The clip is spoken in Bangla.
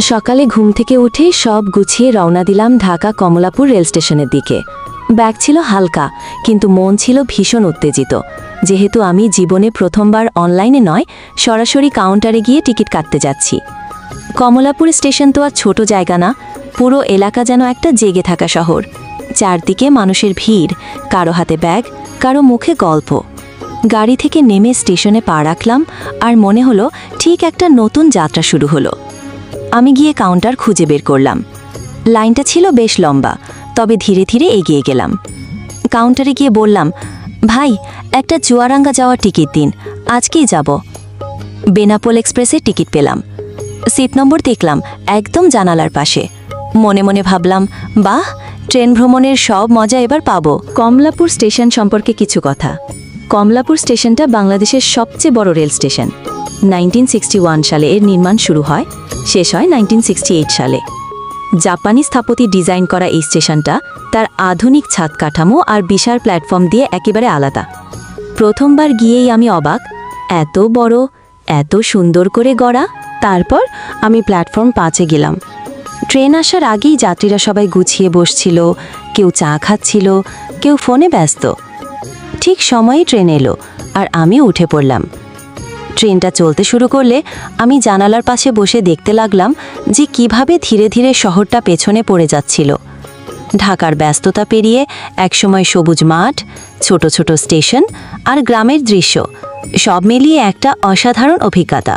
সকালে ঘুম থেকে উঠে সব গুছিয়ে রওনা দিলাম ঢাকা কমলাপুর রেল স্টেশনের দিকে। ব্যাগ ছিল হালকা, কিন্তু মন ছিল ভীষণ উত্তেজিত। যেহেতু আমি জীবনে প্রথমবার অনলাইনে নয়, সরাসরি কাউন্টারে গিয়ে টিকিট কাটতে যাচ্ছি। কমলাপুর স্টেশন তো আর ছোট জায়গা না, পুরো এলাকা যেন একটা জেগে থাকা শহর। চারদিকে মানুষের ভিড়, কারও হাতে ব্যাগ, কারও মুখে গল্প। গাড়ি থেকে নেমে স্টেশনে পা রাখলাম আর মনে হলো ঠিক একটা নতুন যাত্রা শুরু হলো। আমি গিয়ে কাউন্টার খুঁজে বের করলাম। লাইনটা ছিল বেশ লম্বা, তবে ধীরে ধীরে এগিয়ে গেলাম। কাউন্টারে গিয়ে বললাম, ভাই, একটা চুয়ারাঙ্গা যাওয়ার টিকিট দিন, আজকেই যাব। বেনাপোল এক্সপ্রেসের টিকিট পেলাম। সিট নম্বর দেখলাম একদম জানালার পাশে। মনে মনে ভাবলাম, বাহ ট্রেন ভ্রমণের সব মজা এবার পাবো। কমলাপুর স্টেশন সম্পর্কে কিছু কথা। কমলাপুর স্টেশনটা বাংলাদেশের সবচেয়ে বড় রেল স্টেশন। নাইনটিন সালে এর নির্মাণ শুরু হয়, শেষ হয় নাইনটিন সালে। জাপানি স্থাপতি ডিজাইন করা এই স্টেশনটা তার আধুনিক ছাদ কাঠামো আর বিশাল প্ল্যাটফর্ম দিয়ে একেবারে আলাদা। প্রথমবার গিয়েই আমি অবাক, এত বড়, এত সুন্দর করে গড়া, তারপর আমি প্ল্যাটফর্ম পাঁচে গেলাম। ট্রেন আসার আগেই যাত্রীরা সবাই গুছিয়ে বসছিল। কেউ চা খাচ্ছিল, কেউ ফোনে ব্যস্ত। ঠিক সময়ে ট্রেন এলো আর আমি উঠে পড়লাম। ট্রেনটা চলতে শুরু করলে আমি জানালার পাশে বসে দেখতে লাগলাম যে কীভাবে ধীরে ধীরে শহরটা পেছনে পড়ে যাচ্ছিল। ঢাকার ব্যস্ততা পেরিয়ে একসময় সবুজ মাঠ, ছোট ছোট স্টেশন আর গ্রামের দৃশ্য, সব মিলিয়ে একটা অসাধারণ অভিজ্ঞতা।